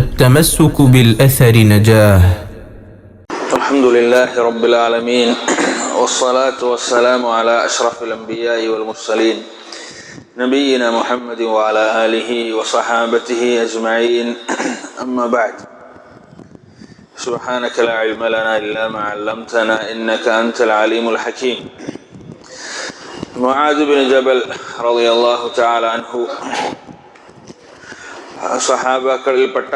التمسك بالأثر نجاه. الحمد لله رب العالمين والصلاة والسلام على أشرف الأنبياء والمرسلين نبينا محمد وعلى آله وصحابته أجمعين. أما بعد سبحانك لا علم لنا إلا ما علمتنا إنك أنت العليم الحكيم. معاذ بن جبل رضي الله تعالى عنه സഹാബാക്കളിൽപ്പെട്ട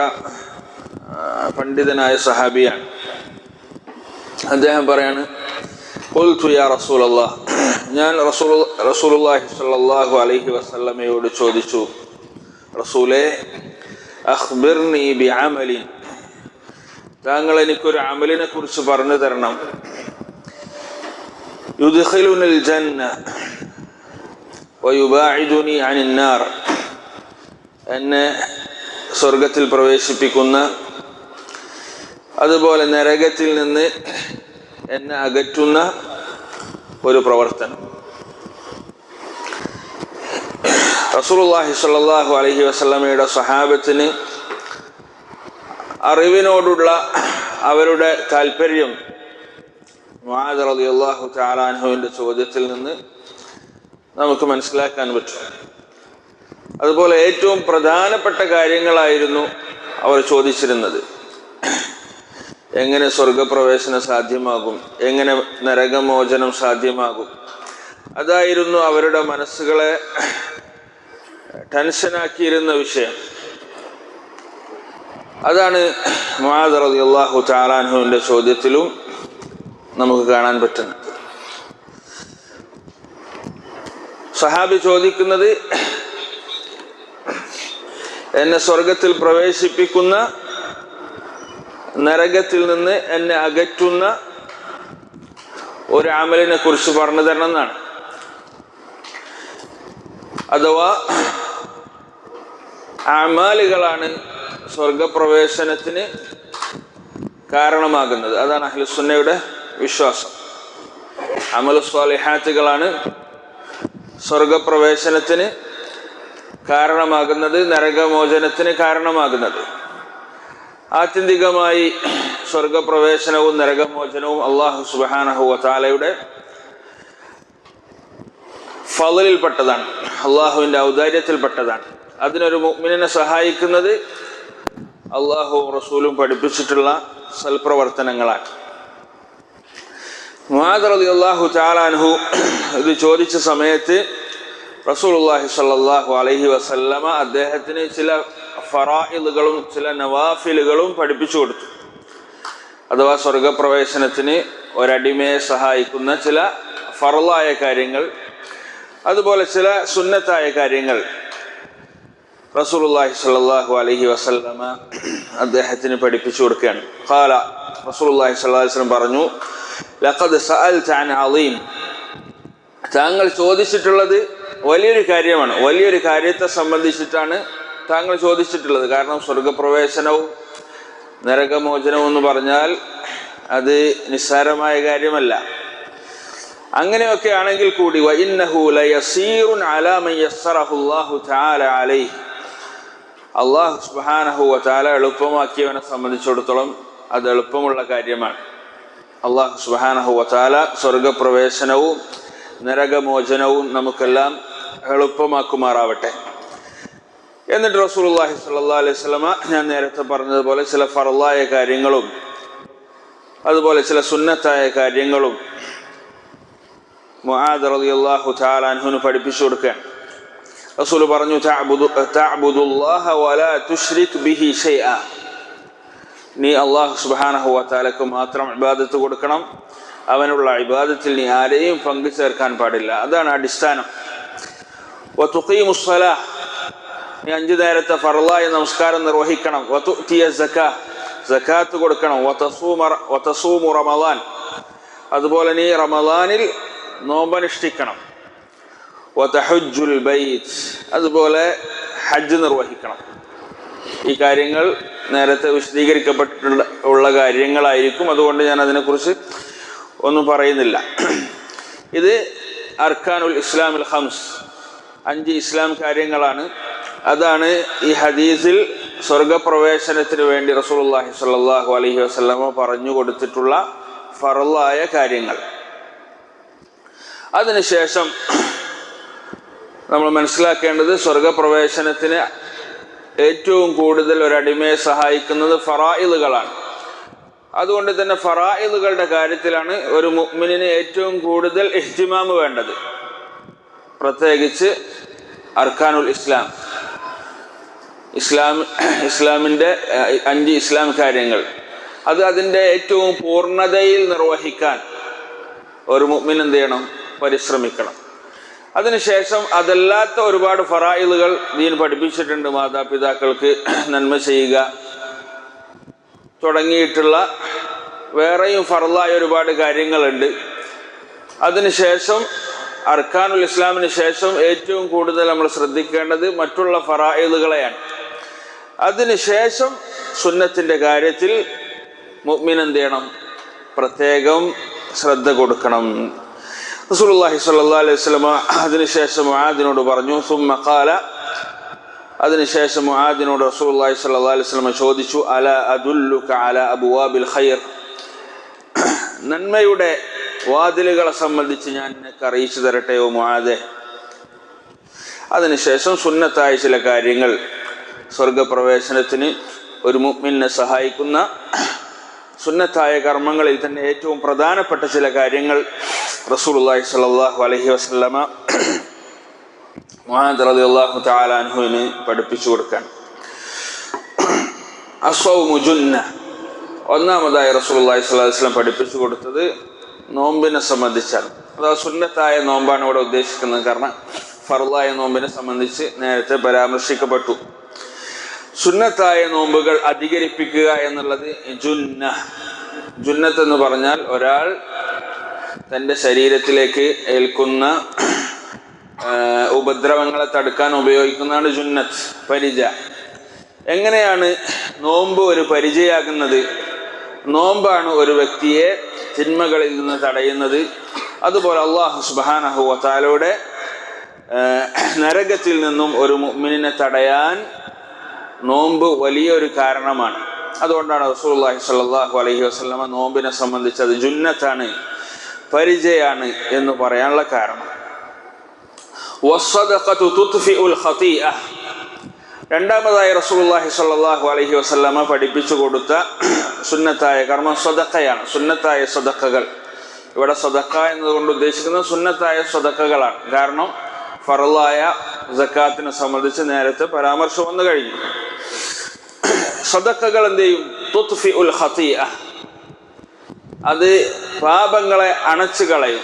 പണ്ഡിതനായ സഹാബിയാണ്. അദ്ദേഹം പറയാണ് "ഖുൽതു യാ ഞാൻ റസൂൽ റസൂലുള്ളാഹി സ്വല്ലല്ലാഹു അലൈഹി വസല്ലമയോട് ചോദിച്ചു റസൂലേ അഖ്ബിർനി ബിഅമലിൻ താങ്കൾ എനിക്കൊരു അമലിനെ കുറിച്ച് പറഞ്ഞു തരണം. യുദ്ഖിലുനിൽ ജന്ന വയുബാഇദുനി അനിൻ നാർ എന്നെ സ്വർഗത്തിൽ പ്രവേശിപ്പിക്കുന്ന അതുപോലെ നരകത്തിൽ നിന്ന് എന്നെ അകറ്റുന്ന ഒരു പ്രവർത്തനം. റസൂലുള്ളാഹി സ്വല്ലല്ലാഹു അലൈഹി വസല്ലമയുടെ സഹാബത്തിന് അറിവിനോടുള്ള അവരുടെ താല്പര്യം മുആദ് റളിയല്ലാഹു തആല അൻഹുവിന്റെ ചോദ്യത്തിൽ നിന്ന് നമുക്ക് മനസ്സിലാക്കാൻ പറ്റും. അതുപോലെ ഏറ്റവും പ്രധാനപ്പെട്ട കാര്യങ്ങളായിരുന്നു അവർ ചോദിച്ചിരുന്നത്. എങ്ങനെ സ്വർഗപ്രവേശനം സാധ്യമാകും? എങ്ങനെ നരകമോചനം സാധ്യമാകും? അതായിരുന്നു അവരുടെ മനസ്സുകളെ ടെൻഷനാക്കിയിരുന്ന വിഷയം. അതാണ് റളിയല്ലാഹു താലാൻഹുവിന്റെ ചോദ്യത്തിലും നമുക്ക് കാണാൻ പറ്റുന്നത്. സഹാബി ചോദിക്കുന്നത് എന്നെ സ്വർഗത്തിൽ പ്രവേശിപ്പിക്കുന്ന നരകത്തിൽ നിന്ന് എന്നെ അകറ്റുന്ന ഒരു അമലിനെ കുറിച്ച് പറഞ്ഞു തരണം എന്നാണ്. അഥവാ അമാലുകളാണ് സ്വർഗപ്രവേശനത്തിന് കാരണമാകുന്നത്. അതാണ് അഹ്ലുസുന്നയുടെ വിശ്വാസം. അമലു സ്വാലിഹാത്തുകളാണ് സ്വർഗപ്രവേശനത്തിന് കാരണമാകുന്നത് നരകമോചനത്തിന് കാരണമാകുന്നത്. ആത്യന്തികമായി സ്വർഗപ്രവേശനവും നരകമോചനവും അള്ളാഹു സുബാനഹു താലയുടെ ഫലിൽപ്പെട്ടതാണ്. അള്ളാഹുവിന്റെ ഔദാര്യത്തിൽപ്പെട്ടതാണ്. അതിനൊരു മുഗ്മിനെ സഹായിക്കുന്നത് അള്ളാഹുവും റസൂലും പഠിപ്പിച്ചിട്ടുള്ള സൽപ്രവർത്തനങ്ങളാണ്. മുആദ് അള്ളാഹു ചാലാൻഹു ഇത് ചോദിച്ച സമയത്ത് റസൂലുള്ളാഹി സ്വല്ലല്ലാഹു അലൈഹി വസല്ലമ അദ്ദേഹത്തിന് ചില ഫറായിലുകളും ചില നവാഫിലുകളും പഠിപ്പിച്ചു കൊടുത്തു. അഥവാ സ്വർഗപ്രവേശനത്തിന് ഒരടിമയെ സഹായിക്കുന്ന ചില ഫറലായ കാര്യങ്ങൾ അതുപോലെ ചില സുന്നത്തായ കാര്യങ്ങൾ. റസൂലുള്ളാഹി സ്വല്ലല്ലാഹു അലൈഹി വസല്ലമ അദ്ദേഹത്തിന് പഠിപ്പിച്ചു കൊടുക്കുകയാണ്. ഖാല റസൂലുള്ളാഹി സ്വല്ലല്ലാഹു വസല്ലം പറഞ്ഞു ലഖദ് സഅൽത അൻ അളീം താങ്കൾ ചോദിച്ചിട്ടുള്ളത് വലിയൊരു കാര്യമാണ്. വലിയൊരു കാര്യത്തെ സംബന്ധിച്ചിട്ടാണ് താങ്കൾ ചോദിച്ചിട്ടുള്ളത്. കാരണം സ്വർഗപ്രവേശനവും നരകമോചനവും എന്ന് പറഞ്ഞാൽ അത് നിസ്സാരമായ കാര്യമല്ല. അങ്ങനെയൊക്കെ ആണെങ്കിൽ കൂടി അള്ളാഹു സുബ്ഹാനഹു വതആല എളുപ്പമാക്കിയവനെ സംബന്ധിച്ചിടത്തോളം അത് എളുപ്പമുള്ള കാര്യമാണ്. അള്ളാഹു സുബാനഹു വതആല സ്വർഗപ്രവേശനവും നരകമോചനവും നമുക്കെല്ലാം എളുപ്പമാക്കുമാറാവട്ടെ. എന്നിട്ട് റസൂലുള്ളാഹി സ്വല്ലല്ലാഹു അലൈഹി വസല്ലമ ഞാൻ നേരത്തെ പറഞ്ഞതുപോലെ ചില ഫറലായ കാര്യങ്ങളും അതുപോലെ ചില സുന്നത്തായ കാര്യങ്ങളും മുആദ് റളിയല്ലാഹു തആല അൻഹുവിന് പഠിപ്പിച്ചു കൊടുക്കുകയാണ്. റസൂൽ പറഞ്ഞു തഅബുദു തഅബുദുല്ലാഹ വലാ തുശ്രിക് ബിഹി ഷൈഅ നീ അള്ളാഹു സുബ്ഹാനഹു വതആലക്ക് മാത്രം ഇബാദത്ത് കൊടുക്കണം. അവനുള്ള ഇബാദത്തിൽ നീ ആരെയും പങ്കു ചേർക്കാൻ പാടില്ല. അതാണ് അടിസ്ഥാനം. നീ അഞ്ചു നേരത്തെ ഫറലായ നമസ്കാരം നിർവഹിക്കണം. സക്കാത്ത് കൊടുക്കണം. വതസൂമ റമദാൻ. അതുപോലെ നീ റമദാനിൽ നോമ്പനുഷ്ഠിക്കണം. വതഹജ്ജുൽ ബൈത്ത്. അതുപോലെ ഹജ്ജ് നിർവഹിക്കണം. ഈ കാര്യങ്ങൾ നേരത്തെ വിശദീകരിക്കപ്പെട്ടിട്ടുള്ള ഉള്ള കാര്യങ്ങളായിരിക്കും. അതുകൊണ്ട് ഞാൻ അതിനെക്കുറിച്ച് ഒന്നും പറയുന്നില്ല. ഇത് അർക്കാനുൽ ഇസ്ലാമുൽ ഹംസ്. അഞ്ച് ഇസ്ലാം കാര്യങ്ങളാണ്. അതാണ് ഈ ഹദീസിൽ സ്വർഗപ്രവേശനത്തിന് വേണ്ടി റസൂലുള്ളാഹി സ്വല്ലല്ലാഹു അലഹി വസ്ലമ പറഞ്ഞു കൊടുത്തിട്ടുള്ള ഫറലായ കാര്യങ്ങൾ. അതിനുശേഷം നമ്മൾ മനസ്സിലാക്കേണ്ടത് സ്വർഗപ്രവേശനത്തിന് ഏറ്റവും കൂടുതൽ ഒരടിമയെ സഹായിക്കുന്നത് ഫറായിലുകളാണ്. അതുകൊണ്ട് തന്നെ ഫറായിലുകളുടെ കാര്യത്തിലാണ് ഒരു മുഗ്മിനിന് ഏറ്റവും കൂടുതൽ ഇഹ്തിമാമ് വേണ്ടത്. പ്രത്യേകിച്ച് അർഖാനുൽ ഇസ്ലാം. ഇസ്ലാം ഇസ്ലാമിന്റെ അഞ്ച് ഇസ്ലാം കാര്യങ്ങൾ. അത് അതിന്റെ ഏറ്റവും പൂർണതയിൽ നിർവഹിക്കാൻ ഒരു മുഅ്മിൻ എന്ത് ചെയ്യണം? പരിശ്രമിക്കണം. അതിനുശേഷം അതല്ലാത്ത ഒരുപാട് ഫറായിലുകൾ ദീൻ പഠിപ്പിച്ചിട്ടുണ്ട് മാതാപിതാക്കൾക്ക് നന്മ ചെയ്യുക തുടങ്ങിയിട്ടുള്ള വേറെയും ഫറലായ ഒരുപാട് കാര്യങ്ങളുണ്ട്. അതിനുശേഷം അർക്കാനുൽ ഇസ്ലാമിന് ശേഷം ഏറ്റവും കൂടുതൽ നമ്മൾ ശ്രദ്ധിക്കേണ്ടത് മറ്റുള്ള ഫറായിലുകളെയാണ് അതിനുശേഷം സുന്നത്തിന്റെ കാര്യത്തിൽ മുഅ്മിൻ എന്ത് ചെയ്യണം? പ്രത്യേകം ശ്രദ്ധ കൊടുക്കണം. റസൂലുള്ളാഹി സ്വല്ലല്ലാഹു അലൈഹി വസല്ലമ അതിനുശേഷം മുആദിനോട് പറഞ്ഞു സുമ്മ ഖാല. അതിനുശേഷം മുആദിനോട് റസൂലുള്ളാഹി സ്വല്ലല്ലാഹു അലൈഹി വസല്ലമ ചോദിച്ചു അല അദുല്ലുക അല അബ്വാബിൽ ഖൈർ? നന്മയുടെ വാതിലുകളെ സംബന്ധിച്ച് ഞാൻ നിനക്ക് അറിയിച്ചു തരട്ടെ ഓ മാതെ അതിനുശേഷം സുന്നത്തായ ചില കാര്യങ്ങൾ സ്വർഗപ്രവേശനത്തിന് ഒരു മുഅ്മിനെ സഹായിക്കുന്ന സുന്നത്തായ കർമ്മങ്ങളിൽ തന്നെ ഏറ്റവും പ്രധാനപ്പെട്ട ചില കാര്യങ്ങൾ റസൂലുള്ളാഹി സ്വല്ലല്ലാഹു അലൈഹി വസല്ലമ മുഹമ്മദ് റളിയല്ലാഹു തആല അൻഹുവിന് പഠിപ്പിച്ചു കൊടുക്കാൻ. അസ്വൗമു ജുന്ന. ഒന്നാമതായി റസൂലുള്ളാഹി സ്വല്ലല്ലാഹു അലൈഹി വസല്ലം പഠിപ്പിച്ചു കൊടുത്തത് നോമ്പിനെ സംബന്ധിച്ചാണ്. അതാ സുന്നത്തായ നോമ്പാണ് ഇവിടെ ഉദ്ദേശിക്കുന്നത്. കാരണം ഫർളായ നോമ്പിനെ സംബന്ധിച്ച് നേരത്തെ പരാമർശിക്കപ്പെട്ടു. സുന്നത്തായ നോമ്പുകൾ അധികരിപ്പിക്കുക എന്നുള്ളത് ജുന്ന. ജുന്നത്ത് എന്ന് പറഞ്ഞാൽ ഒരാൾ തന്റെ ശരീരത്തിലേക്ക് ഏൽക്കുന്ന ഉപദ്രവങ്ങളെ തടുക്കാൻ ഉപയോഗിക്കുന്നതാണ് ജുന്നത്ത് പരിച. എങ്ങനെയാണ് നോമ്പ് ഒരു പരിചയാകുന്നത്? നോമ്പാണ് ഒരു വ്യക്തിയെ തിന്മകളിൽ നിന്ന് തടയുന്നത്. അതുപോലെ അള്ളാഹു സുബാനഹു വത്താലയുടെ നരകത്തിൽ നിന്നും ഒരു മുഅ്മിനിനെ തടയാൻ നോമ്പ് വലിയൊരു കാരണമാണ്. അതുകൊണ്ടാണ് റസൂലുള്ളാഹി സ്വല്ലല്ലാഹു അലഹി വസ്ലമ നോമ്പിനെ സംബന്ധിച്ച് അത് ജുന്നത്താണ് പരിചയാണ് എന്ന് പറയാനുള്ള കാരണം. രണ്ടാമതായി റസൂലുള്ളാഹി സ്വല്ലല്ലാഹു അലൈഹി വസല്ലമ പഠിപ്പിച്ചു കൊടുത്ത സുന്നത്തായ കർമ്മം സ്വതക്കയാണ്. സുന്നത്തായ സ്വതക്കകൾ. ഇവിടെ സ്വതക്ക എന്നതുകൊണ്ട് ഉദ്ദേശിക്കുന്നത് സുന്നത്തായ സ്വതക്കകളാണ്. കാരണം ഫറലായ സക്കാത്തിനെ സംബന്ധിച്ച് നേരത്തെ പരാമർശം വന്നു കഴിഞ്ഞു. സ്വതക്കകൾ എന്ത് ചെയ്യും? തുത്ഫി ഉൽ ഹത്തിയ അത് പാപങ്ങളെ അണച്ചു കളയും.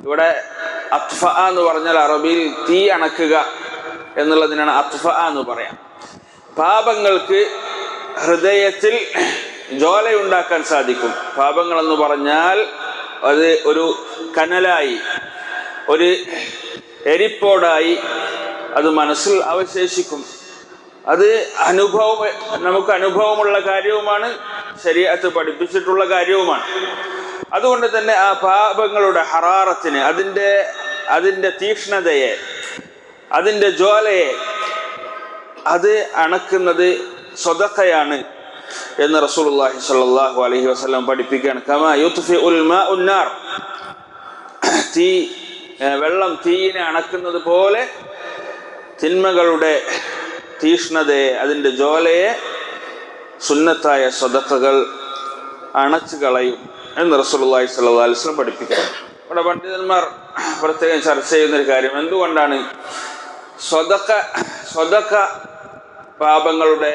ഇവിടെ അത്ഫ എന്ന് പറഞ്ഞാൽ അറബിയിൽ തീ അണക്കുക എന്നുള്ളതിനാണ് അത്ഫ എന്ന് പറയാം. പാപങ്ങൾക്ക് ഹൃദയത്തിൽ ജ്വാലയുണ്ടാക്കാൻ സാധിക്കും. പാപങ്ങൾ എന്ന് പറഞ്ഞാൽ അത് ഒരു കനലായി ഒരു എരിപ്പോടായി അത് മനസ്സിൽ അവശേഷിക്കും. അത് അനുഭവം നമുക്ക് അനുഭവമുള്ള കാര്യവുമാണ് ശരീരത്ത് പഠിപ്പിച്ചിട്ടുള്ള കാര്യവുമാണ്. അതുകൊണ്ട് തന്നെ ആ പാപങ്ങളുടെ ഹറാറത്തിന് അതിന്റെ അതിന്റെ തീക്ഷ്ണതയെ അതിന്റെ ജ്വാലയെ അത് അണക്കുന്നത് സ്വതക്കയാണ് എന്ന് റസൂലുള്ളാഹി സ്വല്ലല്ലാഹു അലൈഹി വസല്ലം പഠിപ്പിക്കുകയാണ്. കമാ യുത്ഫി ഉൽ ഉന്നാർ തീ വെള്ളം തീയിനെ അണക്കുന്നത് പോലെ തിന്മകളുടെ തീഷ്ണതയെ അതിന്റെ ജോലയെ സുന്നത്തായ സ്വതക്കകൾ അണച്ചു കളയും എന്ന് റസൂലുള്ളാഹി സ്വല്ലല്ലാഹു അലൈഹി വസല്ലം പഠിപ്പിക്കുന്നു ഇവിടെ പണ്ഡിതന്മാർ പ്രത്യേകം ചർച്ച ചെയ്യുന്ന ഒരു കാര്യം എന്തുകൊണ്ടാണ് സ്വതക്ക സ്വതക്ക പാപങ്ങളുടെ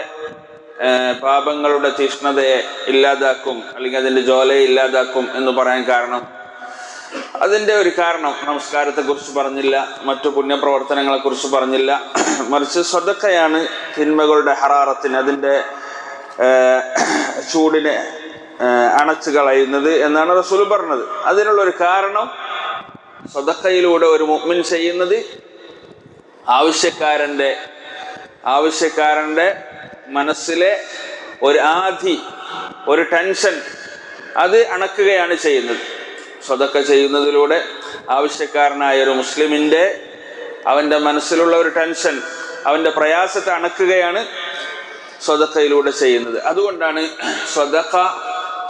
പാപങ്ങളുടെ തീഷ്ണതയെ ഇല്ലാതാക്കും അല്ലെങ്കിൽ അതിന്റെ ജോലയെ ഇല്ലാതാക്കും എന്ന് പറയാൻ കാരണം. അതിന്റെ ഒരു കാരണം നമസ്കാരത്തെക്കുറിച്ച് പറഞ്ഞില്ല മറ്റു പുണ്യപ്രവർത്തനങ്ങളെക്കുറിച്ച് പറഞ്ഞില്ല. മറിച്ച് സ്വതക്കയാണ് തിന്മകളുടെ ഹറാറത്തിന് അതിന്റെ ചൂടിനെ അണച്ചു കളയുന്നത് എന്നാണ് റസൂൽ പറഞ്ഞത്. അതിനുള്ള ഒരു കാരണം സ്വതക്കയിലൂടെ ഒരു മുഅ്മിൻ ചെയ്യുന്നത് ആവശ്യക്കാരന്റെ ആവശ്യക്കാരന്റെ മനസ്സിലെ ഒരു ആധി ഒരു ടെൻഷൻ അത് അണക്കുകയാണ് ചെയ്യുന്നത്. സ്വതക്ക ചെയ്യുന്നതിലൂടെ ആവശ്യക്കാരനായ ഒരു മുസ്ലിമിന്റെ അവന്റെ മനസ്സിലുള്ള ഒരു ടെൻഷൻ അവന്റെ പ്രയാസത്തെ അണക്കുകയാണ് സ്വതക്കയിലൂടെ ചെയ്യുന്നത്. അതുകൊണ്ടാണ് സ്വതക്ക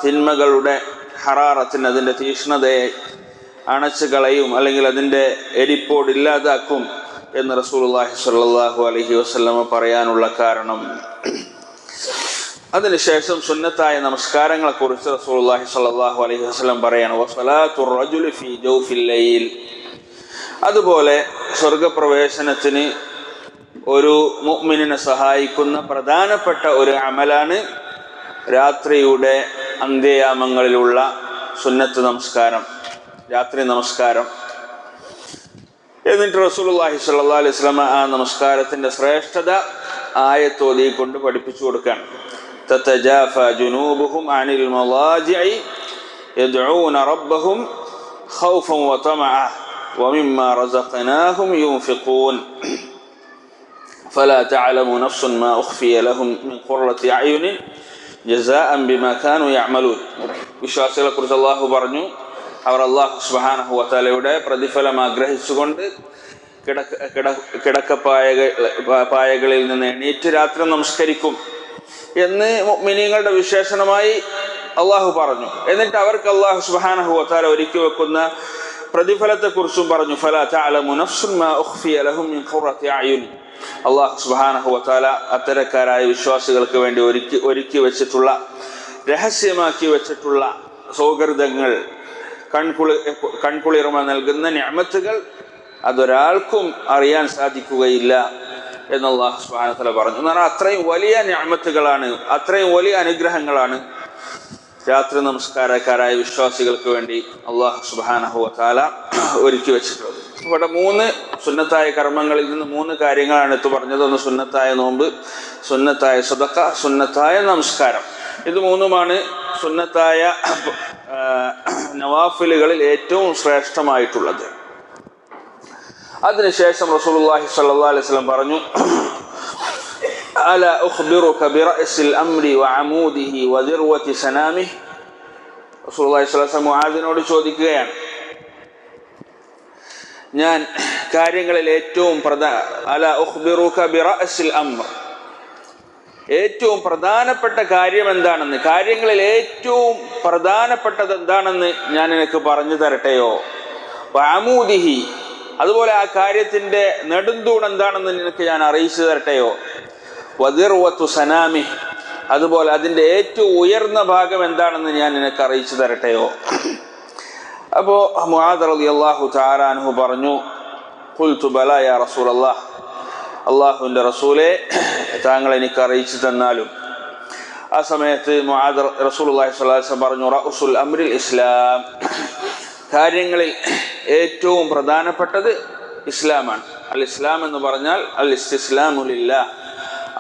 തിന്മകളുടെ ഹറാറത്തിന് അതിന്റെ തീഷ്ണതയെ അണച്ചു കളയും അല്ലെങ്കിൽ അതിന്റെ എരിപ്പോട് ഇല്ലാതാക്കും എന്ന് റസൂലുള്ളാഹി സ്വല്ലല്ലാഹു അലൈഹി വസല്ലമ പറയാനുള്ള കാരണം. അതിനുശേഷം സുന്നത്തായ നമസ്കാരങ്ങളെ കുറിച്ച് റസൂലുള്ളാഹി സ്വല്ലല്ലാഹു അലൈഹി വസല്ലം പറയാണ് വസ്സലാത്തു റജുലി ഫീ ലൈൽ. അതുപോലെ സ്വർഗപ്രവേശനത്തിന് ഒരു മുഅ്മിനിനെ സഹായിക്കുന്ന പ്രധാനപ്പെട്ട ഒരു അമലാണ് രാത്രിയുടെ അന്ത്യയാമങ്ങളിലുള്ള സുന്നത്ത് നമസ്കാരം രാത്രി നമസ്കാരം. എന്നിട്ട് റസൂലുള്ളാഹി സ്വല്ലല്ലാഹു അലൈഹി വസല്ലം ആ നമസ്കാരത്തിന്റെ ശ്രേഷ്ഠത ആയത്തോതിക്കൊണ്ട് പഠിപ്പിച്ചു കൊടുക്കുകയാണ് تتجافى جنوبهم عن المضاجع يدعون ربهم خوفا وطمعا ومما رزقناهم ينفقون فلا تعلم نفس ما أخفي لهم من قرة أعين جزاء بما كانوا يعملون വിശ്വാസികളെ കുറിച്ച് അള്ളാഹു പറഞ്ഞു അവർ അള്ളാഹു സുബാനഹു വത്താലയുടെ പ്രതിഫലം ആഗ്രഹിച്ചുകൊണ്ട് കിടക്ക കിട കിടക്കപ്പായക പായകളിൽ നിന്ന് എണീറ്റ് രാത്രി നമസ്കരിക്കും എന്ന് മിനിങ്ങളുടെ വിശേഷണമായി അള്ളാഹു പറഞ്ഞു. എന്നിട്ട് അവർക്ക് അള്ളാഹു സുബാനഹു വത്താല ഒരുക്കി വെക്കുന്ന പ്രതിഫലത്തെക്കുറിച്ചും പറഞ്ഞു. ഫല അള്ളാഹു സുബാനഹു വത്താല അത്തരക്കാരായ വിശ്വാസികൾക്ക് വേണ്ടി ഒരുക്കി ഒരുക്കി വെച്ചിട്ടുള്ള രഹസ്യമാക്കി വെച്ചിട്ടുള്ള സൗഹൃദങ്ങൾ കൺകുളി കൺകുളിർമ നൽകുന്ന ഞാമത്തുകൾ അതൊരാൾക്കും അറിയാൻ സാധിക്കുകയില്ല എന്ന് അള്ളാഹു പറഞ്ഞു. എന്ന് പറഞ്ഞാൽ അത്രയും വലിയ ഞാമത്തുകളാണ് അത്രയും വലിയ അനുഗ്രഹങ്ങളാണ് രാത്രി നമസ്കാരക്കാരായ വിശ്വാസികൾക്ക് വേണ്ടി അള്ളാഹു സുബാനഹു ഒരുക്കി വെച്ചിട്ടുള്ളത്. ഇവിടെ മൂന്ന് സുന്നത്തായ കർമ്മങ്ങളിൽ നിന്ന് മൂന്ന് കാര്യങ്ങളാണ് എടുത്തു പറഞ്ഞത്. ഒന്ന് സുന്നത്തായ നോമ്പ് സുന്നത്തായ സുതക്ക സുന്നത്തായ നമസ്കാരം. ഇത് മൂന്നുമാണ് സുന്നത്തായ നവാഫിലുകളിൽ ഏറ്റവും ശ്രേഷ്ഠമായിട്ടുള്ളത്. അതിനുശേഷം റസൂലുള്ളാഹി സ്വല്ലല്ലാഹു അലൈഹി വസല്ലം പറഞ്ഞു അല ഉഖ്ബിറുക ബിറഅസിൽ അംരി വഅമൂദിഹി വദിർവതി സനാമിഹി. റസൂലുള്ളാഹി സ്വല്ലല്ലാഹു അലൈഹി വസല്ലം മുആദിനോട് ചോദിക്കുകയാണ് ഞാൻ കാര്യങ്ങളിൽ ഏറ്റവും പ്രധാന അല ഉഖ്ബിറുക ബിറഅസിൽ അംർ. ഏറ്റവും പ്രധാനപ്പെട്ട കാര്യം എന്താണെന്ന്? കാര്യങ്ങളിൽ ഏറ്റവും പ്രധാനപ്പെട്ടത് എന്താണെന്ന് ഞാൻ നിനക്ക് പറഞ്ഞു തരട്ടെയോ? വാമൂദിഹി അതുപോലെ ആ കാര്യത്തിന്റെ നെടുന്തൂൺ എന്താണെന്ന് നിനക്ക് ഞാൻ അറിയിച്ചു തരട്ടെയോ? വതിർവത്തു സനാമി. അതുപോലെ അതിന്റെ ഏറ്റവും ഉയർന്ന ഭാഗം എന്താണെന്ന് ഞാൻ നിനക്ക് അറിയിച്ചു തരട്ടെയോ? അപ്പോൾ മുഹാദർ റളിയല്ലാഹു തആല അൻഹു പറഞ്ഞു ഖുൽതു ബല യാ റസൂലല്ലാഹ്. അള്ളാഹുവിന്റെ റസൂലെ താങ്കൾ എനിക്ക് അറിയിച്ചു തന്നാലും. ആ സമയത്ത് റസൂലുള്ളാഹി സ്വല്ലല്ലാഹു അലൈഹി വസല്ലം പറഞ്ഞു റസുൽ അമ്രിൽ ഇസ്ലാം. കാര്യങ്ങളിൽ ഏറ്റവും പ്രധാനപ്പെട്ടത് ഇസ്ലാമാണ്. അൽ ഇസ്ലാം എന്ന് പറഞ്ഞാൽ അൽ ഇസ്ലാമുലില്ല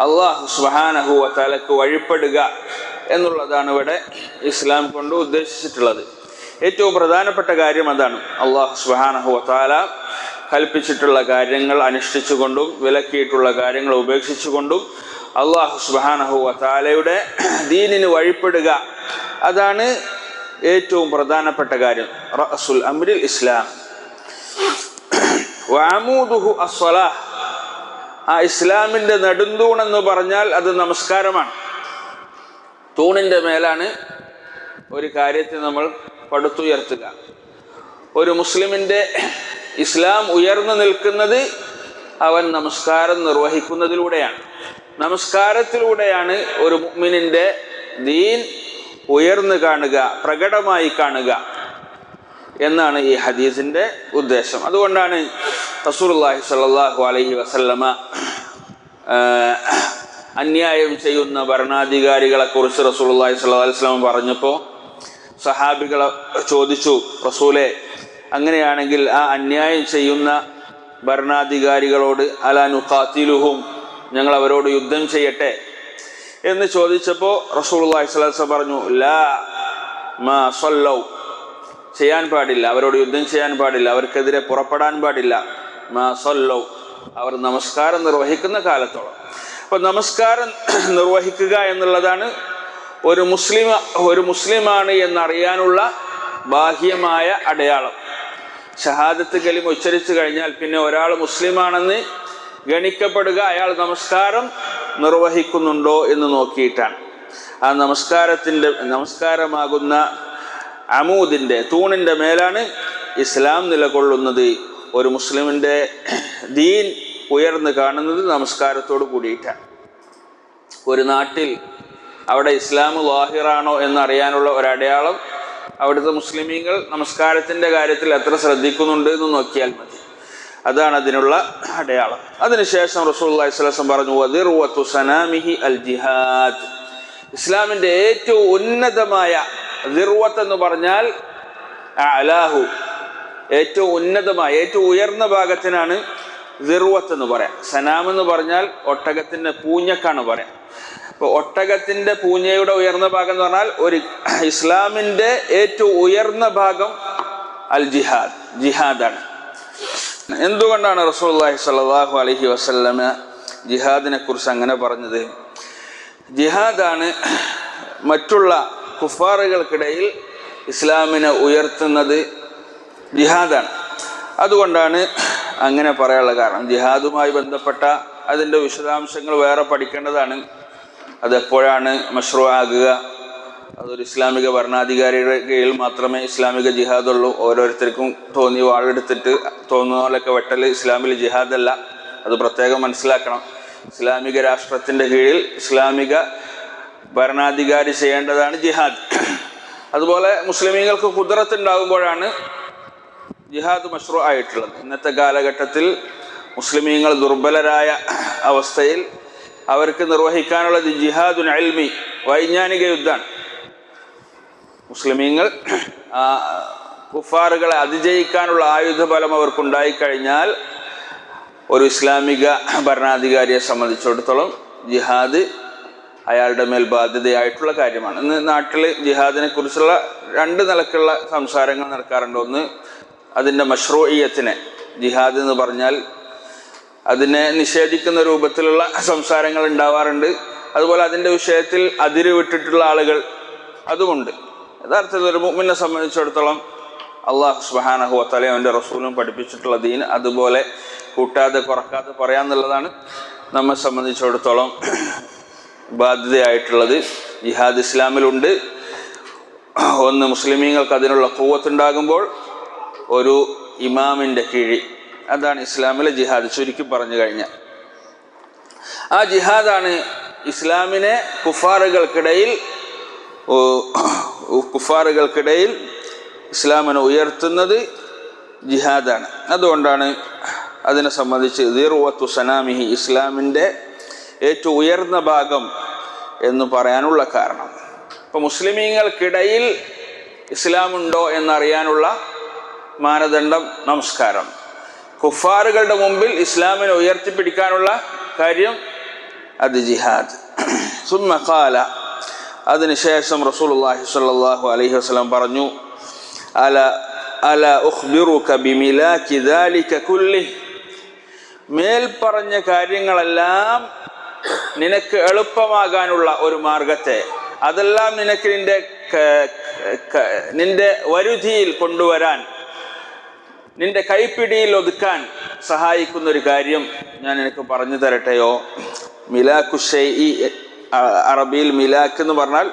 അള്ളാഹു സുഹാനഹു തലക്ക് വഴിപ്പെടുക എന്നുള്ളതാണ് ഇവിടെ ഇസ്ലാം കൊണ്ട് ഉദ്ദേശിച്ചിട്ടുള്ളത്. ഏറ്റവും പ്രധാനപ്പെട്ട കാര്യം അതാണ്. അള്ളാഹു സുഹാനഹു വതആല കൽപ്പിച്ചിട്ടുള്ള കാര്യങ്ങൾ അനുഷ്ഠിച്ചുകൊണ്ടും വിലക്കിയിട്ടുള്ള കാര്യങ്ങൾ ഉപേക്ഷിച്ചുകൊണ്ടും അള്ളാഹു സുബാനഹു വത്താലയുടെ ദീനിന് വഴിപ്പെടുക. അതാണ് ഏറ്റവും പ്രധാനപ്പെട്ട കാര്യം. റസുൽ അമ്രിൽ ഇസ്ലാം. വാമൂദുഹു അസ്വല ആ നെടുന്തൂൺ എന്ന് പറഞ്ഞാൽ അത് നമസ്കാരമാണ്. തൂണിന്റെ മേലാണ് ഒരു കാര്യത്തെ നമ്മൾ പടുത്തുയർത്തുക. ഒരു മുസ്ലിമിന്റെ ഇസ്ലാം ഉയർന്നു നിൽക്കുന്നത് അവൻ നമസ്കാരം നിർവഹിക്കുന്നതിലൂടെയാണ്. നമസ്കാരത്തിലൂടെയാണ് ഒരു മുഅ്മിനിന്റെ ദീൻ ഉയർന്നു കാണുക പ്രകടമായി കാണുക എന്നാണ് ഈ ഹദീസിന്റെ ഉദ്ദേശം. അതുകൊണ്ടാണ് റസൂലുള്ളാഹി സ്വല്ലല്ലാഹു അലൈഹി വസല്ലമ അന്യായം ചെയ്യുന്ന ഭരണാധികാരികളെ കുറിച്ച് റസൂലുള്ളാഹി സ്വല്ലല്ലാഹു അലൈഹി വസല്ലമ പറഞ്ഞപ്പോൾ സഹാബികളെ ചോദിച്ചു റസൂലെ അങ്ങനെയാണെങ്കിൽ ആ അന്യായം ചെയ്യുന്ന ഭരണാധികാരികളോട് അലാനു കാത്തിലുഹും ഞങ്ങൾ അവരോട് യുദ്ധം ചെയ്യട്ടെ? എന്ന് ചോദിച്ചപ്പോൾ റസൂലുള്ളാഹി സ്വല്ലല്ലാഹു പറഞ്ഞു ലാ മാ സല്ലൗ. ചെയ്യാൻ പാടില്ല അവരോട് യുദ്ധം ചെയ്യാൻ പാടില്ല അവർക്കെതിരെ പുറപ്പെടാൻ പാടില്ല. മാ സല്ലൗ. അവർ നമസ്കാരം നിർവഹിക്കുന്ന കാലത്തോളം. അപ്പൊ നമസ്കാരം നിർവഹിക്കുക എന്നുള്ളതാണ് ഒരു മുസ്ലിം ഒരു മുസ്ലിമാണ് എന്നറിയാനുള്ള ബാഹ്യമായ അടയാളം. ഷഹാദത്ത് കലിമ ഉച്ചരിച്ചു കഴിഞ്ഞാൽ പിന്നെ ഒരാൾ മുസ്ലിമാണെന്ന് ഗണിക്കപ്പെടുക അയാൾ നമസ്കാരം നിർവഹിക്കുന്നുണ്ടോ എന്ന് നോക്കിയിട്ടാണ്. ആ നമസ്കാരത്തിന്റെ നമസ്കാരമാകുന്ന അമൂദിന്റെ തൂണിന്റെ മേലാണ് ഇസ്ലാം നിലകൊള്ളുന്നത്. ഒരു മുസ്ലിമിന്റെ ദീൻ ഉയർന്നു കാണുന്നത് നമസ്കാരത്തോട് കൂടിയിട്ടാണ്. ഒരു നാട്ടിൽ അവിടെ ഇസ്ലാം ലാഹിറാണോ എന്നറിയാനുള്ള ഒരടയാളം അവിടുത്തെ മുസ്ലിമീങ്ങൾ നമസ്കാരത്തിന്റെ കാര്യത്തിൽ എത്ര ശ്രദ്ധിക്കുന്നുണ്ട് എന്ന് നോക്കിയാൽ മതി. അതാണ് അതിനുള്ള അടയാളം. അതിനുശേഷം റസൂല്ലി സ്വലം പറഞ്ഞു വദിർവത്തു സനാമിഹി അൽ ജിഹാദ് ഇസ്ലാമിന്റെ ഏറ്റവും ഉന്നതമായ ദിർവത്ത് എന്ന് പറഞ്ഞാൽ അലാഹു. ഏറ്റവും ഉന്നതമായ ഏറ്റവും ഉയർന്ന ഭാഗത്തിനാണ് ദിർവത്ത് എന്ന് പറയാം. സനാം എന്ന് പറഞ്ഞാൽ ഒട്ടകത്തിന്റെ പൂഞ്ഞക്കാണ് പറയാം. അപ്പോൾ ഒട്ടകത്തിന്റെ പൂഞ്ഞയുടെ ഉയർന്ന ഭാഗം എന്ന് പറഞ്ഞാൽ ഒരു ഇസ്ലാമിന്റെ ഏറ്റവും ഉയർന്ന ഭാഗം അൽ ജിഹാദ്. ജിഹാദാണ്. എന്തുകൊണ്ടാണ് റസൂല്ലാഹി സ്വല്ലല്ലാഹു അലഹി വസല്ലമ ജിഹാദിനെ കുറിച്ച് അങ്ങനെ പറഞ്ഞത്? ജിഹാദാണ് മറ്റുള്ള കുഫാറുകൾക്കിടയിൽ ഇസ്ലാമിനെ ഉയർത്തുന്നത് ജിഹാദാണ്. അതുകൊണ്ടാണ് അങ്ങനെ പറയാനുള്ള കാരണം. ജിഹാദുമായി ബന്ധപ്പെട്ട അതിന്റെ വിശദാംശങ്ങൾ വേറെ പഠിക്കേണ്ടതാണ്. അതെപ്പോഴാണ് മഷ്റൂ ആകുക അതൊരു ഇസ്ലാമിക ഭരണാധികാരിയുടെ കീഴിൽ മാത്രമേ ഇസ്ലാമിക ജിഹാദുള്ളൂ. ഓരോരുത്തർക്കും തോന്നി വാളെടുത്തിട്ട് തോന്നുന്ന പോലെയൊക്കെ വെട്ടൽ ഇസ്ലാമിൽ ജിഹാദല്ല. അത് പ്രത്യേകം മനസ്സിലാക്കണം. ഇസ്ലാമിക രാഷ്ട്രത്തിന്റെ കീഴിൽ ഇസ്ലാമിക ഭരണാധികാരി ചെയ്യേണ്ടതാണ് ജിഹാദ്. അതുപോലെ മുസ്ലിമീങ്ങൾക്ക് കുതിരത്ത് ഉണ്ടാകുമ്പോഴാണ് ജിഹാദ് മഷ്റൂ ആയിട്ടുള്ളത് ഇന്നത്തെ കാലഘട്ടത്തിൽ മുസ്ലിമീങ്ങൾ ദുർബലരായ അവസ്ഥയിൽ അവർക്ക് നിർവഹിക്കാനുള്ളത് ജിഹാദുൻ അൽമി വൈജ്ഞാനിക യുദ്ധമാണ്. മുസ്ലിമീങ്ങൾ കുഫാറുകളെ അതിജയിക്കാനുള്ള ആയുധ ആയുധബലം അവർക്കുണ്ടായിക്കഴിഞ്ഞാൽ ഒരു ഇസ്ലാമിക ഭരണാധികാരിയെ സംബന്ധിച്ചിടത്തോളം ജിഹാദ് അയാളുടെ മേൽ ബാധ്യതയായിട്ടുള്ള കാര്യമാണ്. ഇന്ന് നാട്ടിൽ ജിഹാദിനെ കുറിച്ചുള്ള രണ്ട് നിലക്കുള്ള സംസാരങ്ങൾ നടക്കാറുണ്ട്. ഒന്ന് അതിന്റെ മഷ്റൂയത്തിനെ ജിഹാദ് എന്ന് പറഞ്ഞാൽ അതിനെ നിഷേധിക്കുന്ന രൂപത്തിലുള്ള സംസാരങ്ങൾ ഉണ്ടാവാറുണ്ട്. അതുപോലെ അതിന്റെ വിഷയത്തിൽ അതിര് വിട്ടിട്ടുള്ള ആളുകൾ അതുമുണ്ട്. യഥാർത്ഥത്തിൽ ഒരു മുമ്മിനെ സംബന്ധിച്ചിടത്തോളം അള്ളാഹു സുബാനഹു തലയും അവന്റെ റസൂലും പഠിപ്പിച്ചിട്ടുള്ള ദീൻ അതുപോലെ കൂട്ടാതെ കുറക്കാതെ പറയാന്നുള്ളതാണ് നമ്മെ സംബന്ധിച്ചിടത്തോളം ബാധ്യതയായിട്ടുള്ളത്. ജിഹാദ് ഇസ്ലാമിലുണ്ട്. ഒന്ന് മുസ്ലിമീങ്ങൾക്ക് അതിനുള്ള കൂവത്തുണ്ടാകുമ്പോൾ ഒരു ഇമാമിന്റെ കീഴിൽ അതാണ് ഇസ്ലാമിലെ ജിഹാദ് ചുരുക്കി പറഞ്ഞു കഴിഞ്ഞാൽ. ആ ജിഹാദാണ് ഇസ്ലാമിനെ കുഫാറുകൾക്കിടയിൽ കുഫാറുകൾക്കിടയിൽ ഇസ്ലാമിനെ ഉയർത്തുന്നത് ജിഹാദാണ്. അതുകൊണ്ടാണ് അതിനെ സംബന്ധിച്ച് ദീർവത്തു സനാമിഹി ഇസ്ലാമിന്റെ ഏറ്റവും ഉയർന്ന ഭാഗം എന്ന് പറയാനുള്ള കാരണം. ഇപ്പം മുസ്ലിമീങ്ങൾക്കിടയിൽ ഇസ്ലാമുണ്ടോ എന്നറിയാനുള്ള മാനദണ്ഡം നമസ്കാരം. കുഫാറുകളുടെ മുമ്പിൽ ഇസ്ലാമിനെ ഉയർത്തിപ്പിടിക്കാനുള്ള കാര്യം അത് ജിഹാദ്. സുമ്മ ഖാല. അതിനുശേഷം റസൂലുള്ളാഹി സ്വല്ലല്ലാഹു അലൈഹി വസല്ലം പറഞ്ഞു അല അല ഉഖ്ബിറുക ബിമിലാക്കി ദാലിക കുല്ലി. മേൽ പറഞ്ഞ കാര്യങ്ങളെല്ലാം നിനക്ക് എളുപ്പമാകാനുള്ള ഒരു മാർഗത്തെ അതെല്ലാം നിനക്ക് നിന്റെ നിന്റെ വരുതിയിൽ കൊണ്ടുവരാൻ നിന്റെ കൈപ്പിടിയിൽ ഒതുക്കാൻ സഹായിക്കുന്ന ഒരു കാര്യം ഞാൻ എനിക്ക് പറഞ്ഞു തരട്ടെയോ? മിലാഖുഷൈ അറബിയിൽ മിലാഖ് എന്ന് പറഞ്ഞാൽ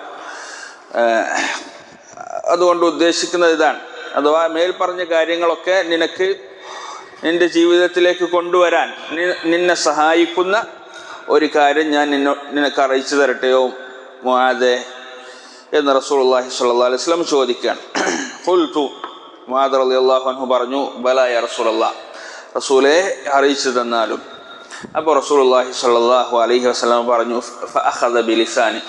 അതുകൊണ്ട് ഉദ്ദേശിക്കുന്നത് ഇതാണ്. അഥവാ മേൽ പറഞ്ഞ കാര്യങ്ങളൊക്കെ നിനക്ക് നിന്റെ ജീവിതത്തിലേക്ക് കൊണ്ടുവരാൻ നിന്നെ സഹായിക്കുന്ന ഒരു കാര്യം ഞാൻ നിന്നോ നിനക്ക് അറിയിച്ചു തരട്ടെയോ? മുഹാദെ എന്ന് റസൂലുള്ളാഹി സ്വല്ലല്ലാഹു അലൈഹി വസല്ലം ചോദിക്കുകയാണ്. അൻഹു പറഞ്ഞു ബലായ റസൂലല്ല. റസൂലെ അറിയിച്ചു തന്നാലും. അപ്പോൾ റസൂലുള്ളാഹി സ്വല്ലല്ലാഹു അലൈഹി വസല്ലം പറഞ്ഞു ഫഅഖദ ബിലിസാനി.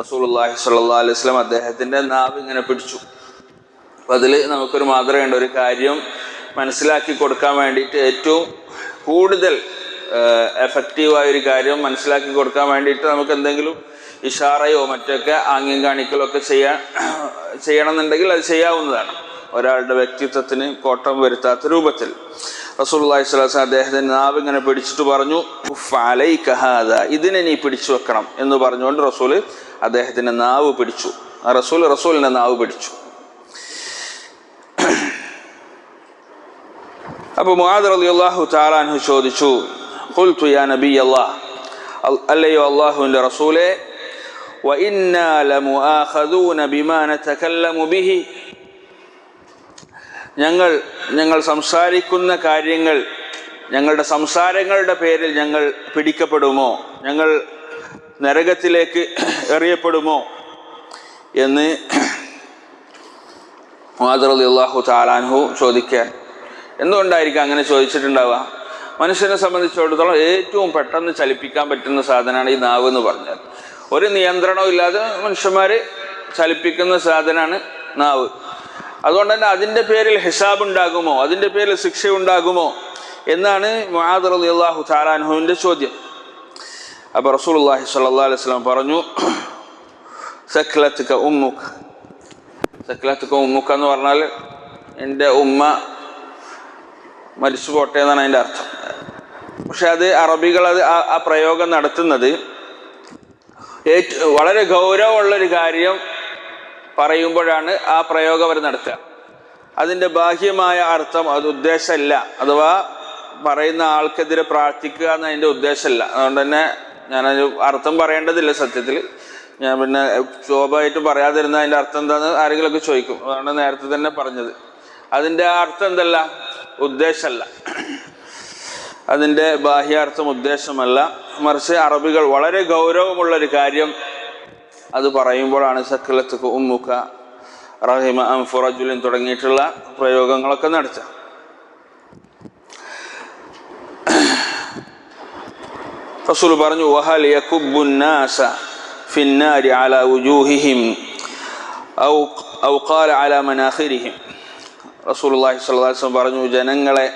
റസൂലുള്ളാഹി സ്വല്ലല്ലാഹു അലൈഹി വസല്ലം അദ്ദേഹത്തിന്റെ നാവ് ഇങ്ങനെ പിടിച്ചു. അപ്പം അതിൽ നമുക്കൊരു മാതൃകയുണ്ട്. ഒരു കാര്യം മനസ്സിലാക്കി കൊടുക്കാൻ വേണ്ടിയിട്ട് ഏറ്റവും കൂടുതൽ എഫക്റ്റീവായ ഒരു കാര്യം മനസ്സിലാക്കി കൊടുക്കാൻ വേണ്ടിയിട്ട് നമുക്ക് എന്തെങ്കിലും ഇഷാറയോ മറ്റൊക്കെ ആംഗ്യം കാണിക്കലോ ഒക്കെ ചെയ്യാൻ ചെയ്യണമെന്നുണ്ടെങ്കിൽ അത് ചെയ്യാവുന്നതാണ്. ഒരാളുടെ വ്യക്തിത്വത്തിന് കോട്ടം വരുത്താത്ത രൂപത്തിൽ റസൂലുള്ളാഹി സ്വല്ലല്ലാഹു അലൈഹി വസല്ലം അദ്ദേഹത്തിൻ്റെ നാവ് ഇങ്ങനെ പിടിച്ചിട്ട് പറഞ്ഞു "ഉഫ് അലൈക ഹാദാ. ഇതിനെ നീ പിടിച്ചു വെക്കണം എന്ന് പറഞ്ഞുകൊണ്ട് റസൂല് അദ്ദേഹത്തിൻ്റെ നാവ് പിടിച്ചു ആ റസൂൽ റസൂലിൻ്റെ നാവ് പിടിച്ചു അപ്പൊ മുആദ് റളിയല്ലാഹു തആല അൻഹു ചോദിച്ചു ഖുൽതു യാ നബി അല്ലാഹ് അൽ- അല്ലയോ അള്ളാഹുവിൻ്റെ റസൂലെ وإنا لمؤاخذون بما نتكلم به ഞങ്ങൾ ഞങ്ങൾ സംസാരിക്കുന്ന കാര്യങ്ങൾ ഞങ്ങളുടെ സംസാരങ്ങളുടെ പേരിൽ ഞങ്ങൾ പിടിക്കപ്പെടുമോ? ഞങ്ങൾ നരകത്തിലേക്ക് എറിയപ്പെടുമോ? എന്ന് അള്ളാഹു താലാൻഹു ചോദിക്കാൻ എന്തുകൊണ്ടായിരിക്കും അങ്ങനെ ചോദിച്ചിട്ടുണ്ടാവുക? മനുഷ്യനെ സംബന്ധിച്ചിടത്തോളം ഏറ്റവും പെട്ടെന്ന് ചലിപ്പിക്കാൻ പറ്റുന്ന സാധനമാണ് ഈ നാവ് എന്ന് പറഞ്ഞാൽ. ഒരു നിയന്ത്രണവും ഇല്ലാതെ മനുഷ്യന്മാർ ചലിപ്പിക്കുന്ന സാധനമാണ് നാവ്. അതുകൊണ്ട് തന്നെ അതിന്റെ പേരിൽ ഹിസാബ് ഉണ്ടാകുമോ? അതിന്റെ പേരിൽ ശിക്ഷ ഉണ്ടാകുമോ? എന്നാണ് മുആദ് റളിയല്ലാഹു താലാൻഹുവിന്റെ ചോദ്യം. അപ്പോൾ റസൂലുള്ളാഹി സ്വല്ലല്ലാഹു അലൈഹി വസല്ലം പറഞ്ഞു സഖ്ലത്തുക്ക ഉമ്മുക. സഖ്ലത്തുക്ക ഉമ്മുക എന്ന് പറഞ്ഞാൽ എന്റെ ഉമ്മ മരിച്ചു പോട്ടെ എന്നാണ് അതിന്റെ അർത്ഥം. പക്ഷെ അത് അറബികൾ അത് ആ പ്രയോഗം നടത്തുന്നത് വളരെ ഗൗരവമുള്ളൊരു കാര്യം പറയുമ്പോഴാണ് ആ പ്രയോഗം അവർ നടത്തുക. അതിന്റെ ബാഹ്യമായ അർത്ഥം അത് ഉദ്ദേശമല്ല. അഥവാ പറയുന്ന ആൾക്കെതിരെ പ്രാർത്ഥിക്കുക എന്ന് അതിന്റെ ഉദ്ദേശമല്ല. അതുകൊണ്ട് തന്നെ ഞാനത് അർത്ഥം പറയേണ്ടതില്ല സത്യത്തിൽ ഞാൻ പിന്നെ ശോഭമായിട്ട് പറയാതിരുന്ന അതിന്റെ അർത്ഥം എന്താണെന്ന് ആരെങ്കിലുമൊക്കെ ചോദിക്കും. അതാണ് നേരത്തെ തന്നെ പറഞ്ഞത്. അതിന്റെ അർത്ഥം എന്തല്ല? ഉദ്ദേശമല്ല. അതിന്റെ ബാഹ്യാർത്ഥം ഉദ്ദേശമല്ല. മറിച്ച് അറബികൾ വളരെ ഗൗരവമുള്ള ഒരു കാര്യം അത് പറയുമ്പോഴാണ് സക്കലത്തുക്ക് ഉമ്മുക്ക റഹിമ അംഫുറജുലിൻ തുടങ്ങിയിട്ടുള്ള പ്രയോഗങ്ങളൊക്കെ നടത്തുക. റസൂൽ പറഞ്ഞു വഹൽ യകുബ്ബുന്നാസ ഫിന്നാരി അലാ വുജൂഹിഹിം ഔ ഔ ഖാല അലാ മനാഖിരിഹിം. റസൂലുള്ളാഹി സ്വല്ലല്ലാഹു അലൈഹി വസല്ലം പറഞ്ഞു ജനങ്ങളെ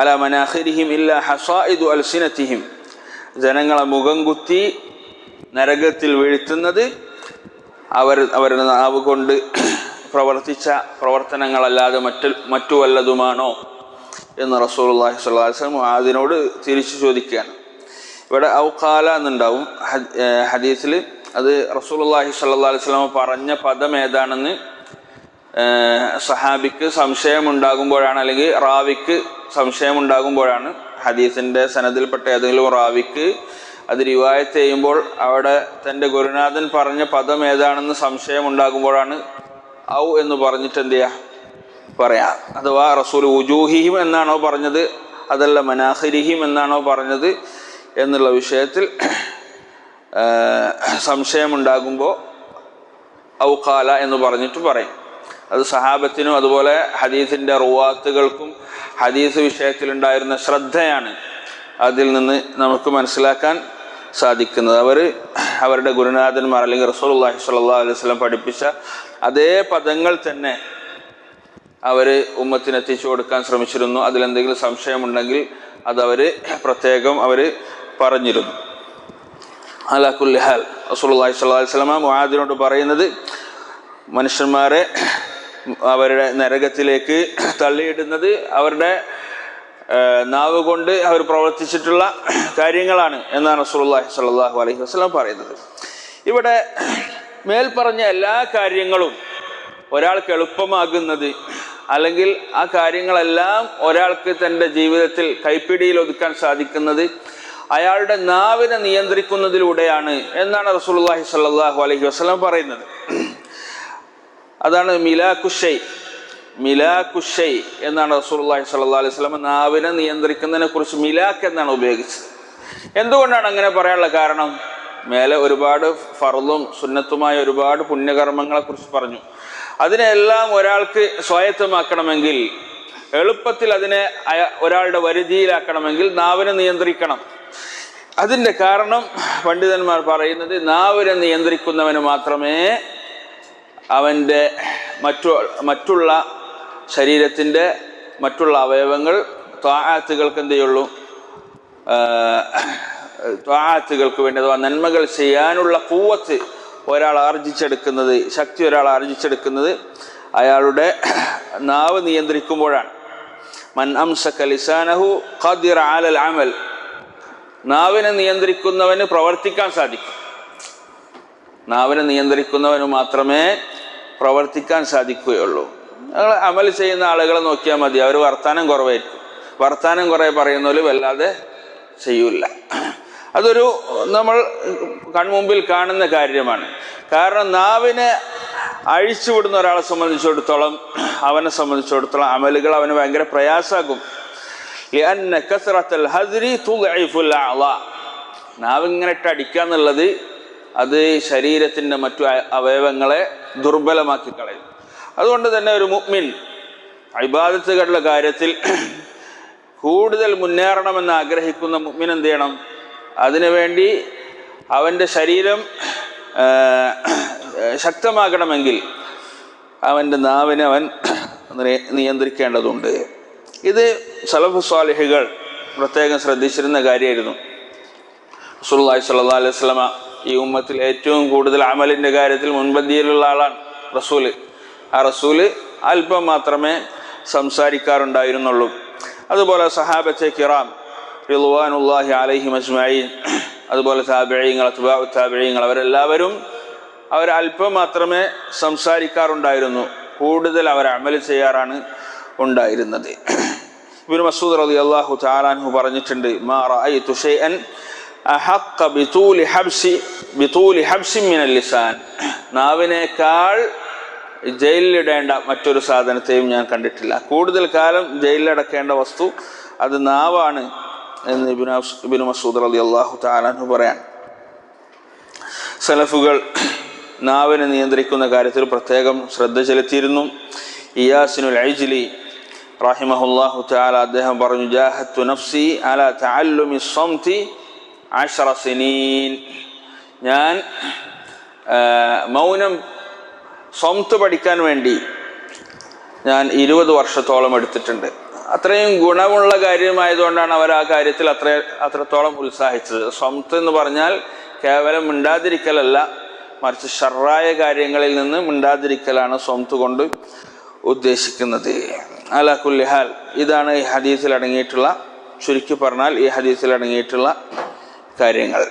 അല മനാഖിരിഹിം ഇല്ല ഹസായിദു അൽസിനത്തിഹിം. ജനങ്ങളെ മുഖം കുത്തി നരകത്തിൽ വീഴ്ത്തുന്നത് അവർ അവരുടെ നാവ് കൊണ്ട് പ്രവർത്തിച്ച പ്രവർത്തനങ്ങളല്ലാതെ മറ്റു മറ്റു വല്ലതുമാണോ എന്ന് അലൈഹി വസല്ലം അതിനോട് തിരിച്ചു ചോദിക്കുകയാണ്. ഇവിടെ ഔഖാല എന്നുണ്ടാവും. ഹദീസിൽ അത് റസൂലുള്ളാഹി സ്വല്ലല്ലാഹു അലൈഹി വസല്ലം പറഞ്ഞ പദം ഏതാണെന്ന് സഹാബിക്ക് സംശയമുണ്ടാകുമ്പോഴാണ് അല്ലെങ്കിൽ റാവിക്ക് സംശയമുണ്ടാകുമ്പോഴാണ് ഹദീസിന്റെ സനദിൽപ്പെട്ട ഏതെങ്കിലും റാവിക്ക് അത് റിവായത്ത് ചെയ്യുമ്പോൾ അവിടെ തന്റെ ഗുരുനാഥൻ പറഞ്ഞ പദം ഏതാണെന്ന് സംശയമുണ്ടാകുമ്പോഴാണ് ഔ എന്ന് പറഞ്ഞിട്ട് എന്ത് ചെയ്യുക പറയാം. അഥവാ റസൂൽ ഉജൂഹിഹിം എന്നാണോ പറഞ്ഞത് അതല്ല മനാഹിരിഹിം എന്നാണോ പറഞ്ഞത് എന്നുള്ള വിഷയത്തിൽ സംശയമുണ്ടാകുമ്പോൾ ഔഖാല എന്ന് പറഞ്ഞിട്ട് പറയും. അത് സഹാബത്തിനും അതുപോലെ ഹദീസിന്റെ റുവാത്തുകൾക്കും ഹദീസ് വിഷയത്തിലുണ്ടായിരുന്ന ശ്രദ്ധയാണ്. അതിൽ നിന്ന് നമുക്ക് മനസ്സിലാക്കാൻ സാധിക്കുന്നത്. അവർ അവരുടെ ഗുരുനാഥന്മാർ അല്ലെങ്കിൽ റസൂലുള്ളാഹി സ്വല്ലാ അലൈഹി വസല്ലം പഠിപ്പിച്ച അതേ പദങ്ങൾ തന്നെ അവർ ഉമ്മത്തിന് എത്തിച്ചു കൊടുക്കാൻ ശ്രമിച്ചിരുന്നു. അതിലെന്തെങ്കിലും സംശയമുണ്ടെങ്കിൽ അതവർ പ്രത്യേകം അവർ പറഞ്ഞിരുന്നു. അലാഖുല്ലിഹാൽ റസൂലുള്ളാഹി സ്വല്ലല്ലാഹി അലൈഹി വസല്ലം മുആദിനോട് പറയുന്നത് മനുഷ്യന്മാരെ അവരുടെ നരകത്തിലേക്ക് തള്ളിയിടുന്നത് അവരുടെ നാവ് കൊണ്ട് അവർ പ്രവർത്തിച്ചിട്ടുള്ള കാര്യങ്ങളാണ് എന്നാണ് റസൂലുള്ളാഹി സ്വല്ലല്ലാഹു അലൈഹി വസല്ലം പറയുന്നത്. ഇവിടെ മേൽപ്പറഞ്ഞ എല്ലാ കാര്യങ്ങളും ഒരാൾക്ക് എളുപ്പമാകുന്നത് അല്ലെങ്കിൽ ആ കാര്യങ്ങളെല്ലാം ഒരാൾക്ക് തന്റെ ജീവിതത്തിൽ കൈപ്പിടിയിൽ ഒതുക്കാൻ സാധിക്കുന്നത് അയാളുടെ നാവിനെ നിയന്ത്രിക്കുന്നതിലൂടെയാണ് എന്നാണ് റസൂലുള്ളാഹി സ്വല്ലല്ലാഹു അലൈഹി വസല്ലം പറയുന്നത്. അതാണ് മിലാകുഷൈ മിലാകുഷൈ എന്നാണ് റസൂലുള്ളാഹി സല്ലാ അലൈഹി വസല്ലം നാവിനെ നിയന്ത്രിക്കുന്നതിനെ കുറിച്ച് മിലാക്ക് എന്നാണ് ഉപയോഗിച്ചത്. എന്തുകൊണ്ടാണ് അങ്ങനെ പറയാനുള്ള കാരണം? മേലെ ഒരുപാട് ഫറുതും സുന്നത്തുമായ ഒരുപാട് പുണ്യകർമ്മങ്ങളെ കുറിച്ച് പറഞ്ഞു. അതിനെല്ലാം ഒരാൾക്ക് സ്വായത്തമാക്കണമെങ്കിൽ എളുപ്പത്തിൽ അതിനെ ഒരാളുടെ വരുതിയിലാക്കണമെങ്കിൽ നാവിനെ നിയന്ത്രിക്കണം. അതിന്റെ കാരണം പണ്ഡിതന്മാർ പറയുന്നത് നാവിനെ നിയന്ത്രിക്കുന്നവന് മാത്രമേ അവന്റെ മറ്റു മറ്റുള്ള ശരീരത്തിന്റെ മറ്റുള്ള അവയവങ്ങൾ ത്വാആത്തുകൾക്ക് എന്ത് ചെയ്യുള്ളൂ? വേണ്ടി അഥവാ നന്മകൾ ചെയ്യാനുള്ള കൂവത്ത് ഒരാൾ ആർജിച്ചെടുക്കുന്നത് ശക്തി ഒരാൾ ആർജിച്ചെടുക്കുന്നത് അയാളുടെ നാവ് നിയന്ത്രിക്കുമ്പോഴാണ്. മൻ അംസക ലിസാനഹു ഖദിർ അലൽ അമൽ. നാവിനെ നിയന്ത്രിക്കുന്നവന് പ്രവർത്തിക്കാൻ സാധിക്കും. നാവിനെ നിയന്ത്രിക്കുന്നവന് മാത്രമേ പ്രവർത്തിക്കാൻ സാധിക്കുകയുള്ളൂ. നിങ്ങൾ അമൽ ചെയ്യുന്ന ആളുകളെ നോക്കിയാൽ മതി. അവർ വർത്താനം കുറവായിരിക്കും. വർത്താനം കുറേ പറയുന്നതിൽ വല്ലാതെ ചെയ്യൂല. അതൊരു നമ്മൾ കൺമുമ്പിൽ കാണുന്ന കാര്യമാണ്. കാരണം നാവിനെ അഴിച്ചുവിടുന്ന ഒരാളെ സംബന്ധിച്ചിടത്തോളം അവനെ സംബന്ധിച്ചിടത്തോളം അമലുകൾ അവന് ഭയങ്കര പ്രയാസാക്കും. നാവിങ്ങനെ ഇട്ടടിക്കുക എന്നുള്ളത് അത് ശരീരത്തിന്റെ മറ്റു അവയവങ്ങളെ ദുർബലമാക്കി കളയും അതുകൊണ്ട് തന്നെ ഒരു മുഅ്മിൻ അഭിബാധത്തുകളുടെ കാര്യത്തിൽ കൂടുതൽ മുന്നേറണമെന്ന് ആഗ്രഹിക്കുന്ന മുഅ്മിൻ എന്ത് ചെയ്യണം? അതിനുവേണ്ടി അവന്റെ ശരീരം ശക്തമാകണമെങ്കിൽ അവന്റെ നാവിനെ അവൻ നിയന്ത്രിക്കേണ്ടതുണ്ട്. ഇത് സലഫു സ്വാലിഹികൾ പ്രത്യേകം ശ്രദ്ധിച്ചിരുന്ന കാര്യമായിരുന്നു. റസൂലുള്ളാഹി സല്ലാ അലൈഹി വസല്ലമ ഈ ഉമ്മത്തിൽ ഏറ്റവും കൂടുതൽ അമലിന്റെ കാര്യത്തിൽ മുൻപന്തിയിലുള്ള ആളാണ് റസൂൽ. ആ റസൂൽ അല്പം മാത്രമേ സംസാരിക്കാറുണ്ടായിരുന്നുള്ളൂ. അതുപോലെ സഹാബത്തെ കിറാം റിളുവാനുല്ലാഹി അലൈഹി മജ്മഈൻ അതുപോലെ താബിഴീങ്ങൾ അഥവാ താബിഴീങ്ങൾ അവരെല്ലാവരും അവർ അല്പം മാത്രമേ സംസാരിക്കാറുണ്ടായിരുന്നു. കൂടുതൽ അവർ അമൽ ചെയ്യാറാണ് ഉണ്ടായിരുന്നത്. ഇബിൻ മസൂദ് റതി അള്ളാഹു താലാൻഹു പറഞ്ഞിട്ടുണ്ട് മാ മിനൽ ലിസാൻ. നാവിനേക്കാൾ ജയിലിലിടേണ്ട മറ്റൊരു സാധനത്തെയും ഞാൻ കണ്ടിട്ടില്ല. കൂടുതൽ കാലം ജയിലിലടക്കേണ്ട വസ്തു അത് നാവാണ് എന്ന് ഇബ്നു മസൂദ് അലി അള്ളാഹു തആലാൻഹു പറയാൻ. സലഫുകൾ നാവിനെ നിയന്ത്രിക്കുന്ന കാര്യത്തിൽ പ്രത്യേകം ശ്രദ്ധ ചെലുത്തിയിരുന്നു. ഇയാസിനുൽ ഐജ്ലി റഹിമഹുല്ലാഹു താല അദ്ദേഹം പറഞ്ഞു ജാഹത്തു നഫ്സി അല തഅല്ലുമി സ്വംതി അശ്റ സിനീൻ ഞാൻ മൗനം സ്വംത്ത് പഠിക്കാൻ വേണ്ടി ഞാൻ ഇരുപത് വർഷത്തോളം എടുത്തിട്ടുണ്ട്. അത്രയും ഗുണമുള്ള കാര്യമായതുകൊണ്ടാണ് അവർ ആ കാര്യത്തിൽ അത്ര അത്രത്തോളം ഉത്സാഹിച്ചത്. സ്വംത്ത് എന്ന് പറഞ്ഞാൽ കേവലം മിണ്ടാതിരിക്കലല്ല മറിച്ച് ഷർറായ കാര്യങ്ങളിൽ നിന്ന് മിണ്ടാതിരിക്കലാണ് സ്വംത്ത് കൊണ്ട് ഉദ്ദേശിക്കുന്നത്. അല കുല്ലിഹാൽ ഇതാണ് ഈ ഹദീസിൽ അടങ്ങിയിട്ടുള്ള ചുരുക്കി പറഞ്ഞാൽ ഈ ഹദീസിൽ അടങ്ങിയിട്ടുള്ള കാര്യങ്ങൾ.